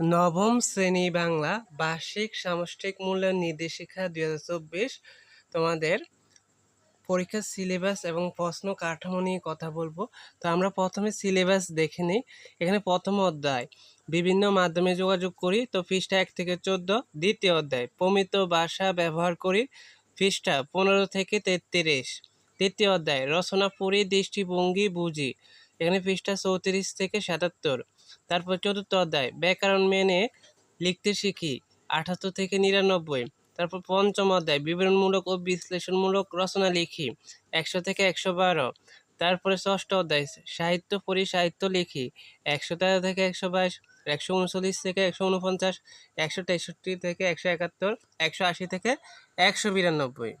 নবম শ্রেণি বাংলা বার্ষিক সামষ্টিক মূল্যায়ন নির্দেশিকা দুই হাজার চব্বিশ। তোমাদের পরীক্ষার সিলেবাস এবং প্রশ্ন কাঠামো নিয়ে কথা বলব। তো আমরা প্রথমে সিলেবাস দেখে নিই। এখানে প্রথম অধ্যায়, বিভিন্ন মাধ্যমে যোগাযোগ করি। তো পৃষ্ঠা এক থেকে চোদ্দ। দ্বিতীয় অধ্যায়, প্রমিত ভাষা ব্যবহার করি। পৃষ্ঠা পনেরো থেকে তেত্রিশ। তৃতীয় অধ্যায়, রচনা পড়ি, দৃষ্টিভঙ্গি বুঝি। এখানে পৃষ্ঠা চৌত্রিশ থেকে সাতাত্তর। তারপর চতুর্থ অধ্যায়, ব্যাকরণ মেনে লিখতে শিখি, আঠাত্তর থেকে নিরানব্বই। তারপর পঞ্চম অধ্যায়, বিবরণমূলক ও বিশ্লেষণমূলক রচনা লিখি, একশো থেকে একশো বারো। তারপরে ষষ্ঠ অধ্যায়, সাহিত্য পড়ি সাহিত্য লিখি, একশো তেরো থেকে একশো বাইশ, একশো উনচল্লিশ থেকে একশো উনপঞ্চাশ, একশো তেষট্টি থেকে একশো একাত্তর, একশো আশি থেকে একশো বিরানব্বই।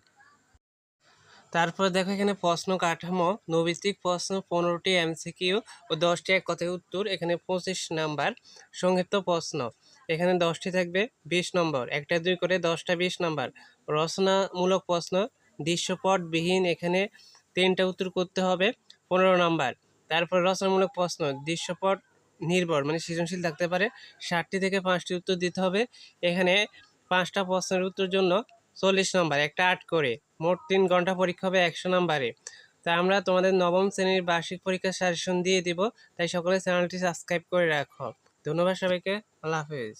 তারপর দেখো এখানে প্রশ্ন কাঠামো নৈবিত্তিক প্রশ্ন পনেরোটি, এমসিকিউ ও দশটি এক কথায় উত্তর, এখানে পঁচিশ নাম্বার। সংক্ষিপ্ত প্রশ্ন, এখানে দশটি থাকবে, বিশ নম্বর। একটা, দুই করে দশটা, বিশ নাম্বার। রচনামূলক প্রশ্ন, দৃশ্যপটবিহীন, এখানে তিনটা উত্তর করতে হবে, পনেরো নম্বর। তারপর রচনামূলক প্রশ্ন, দৃশ্যপট নির্ভর মানে সৃজনশীল থাকতে পারে। ষাটটি থেকে পাঁচটি উত্তর দিতে হবে, এখানে পাঁচটা প্রশ্নের উত্তর জন্য চল্লিশ নম্বর, একটা আট করে। মোট তিন ঘণ্টা পরীক্ষা হবে একশো নম্বরে। তা আমরা তোমাদের নবম শ্রেণির বার্ষিক পরীক্ষার সাজেশন দিয়ে দিব। তাই সকলে চ্যানেলটি সাবস্ক্রাইব করে রাখো। ধন্যবাদ সবাইকে। আল্লাহ হাফেজ।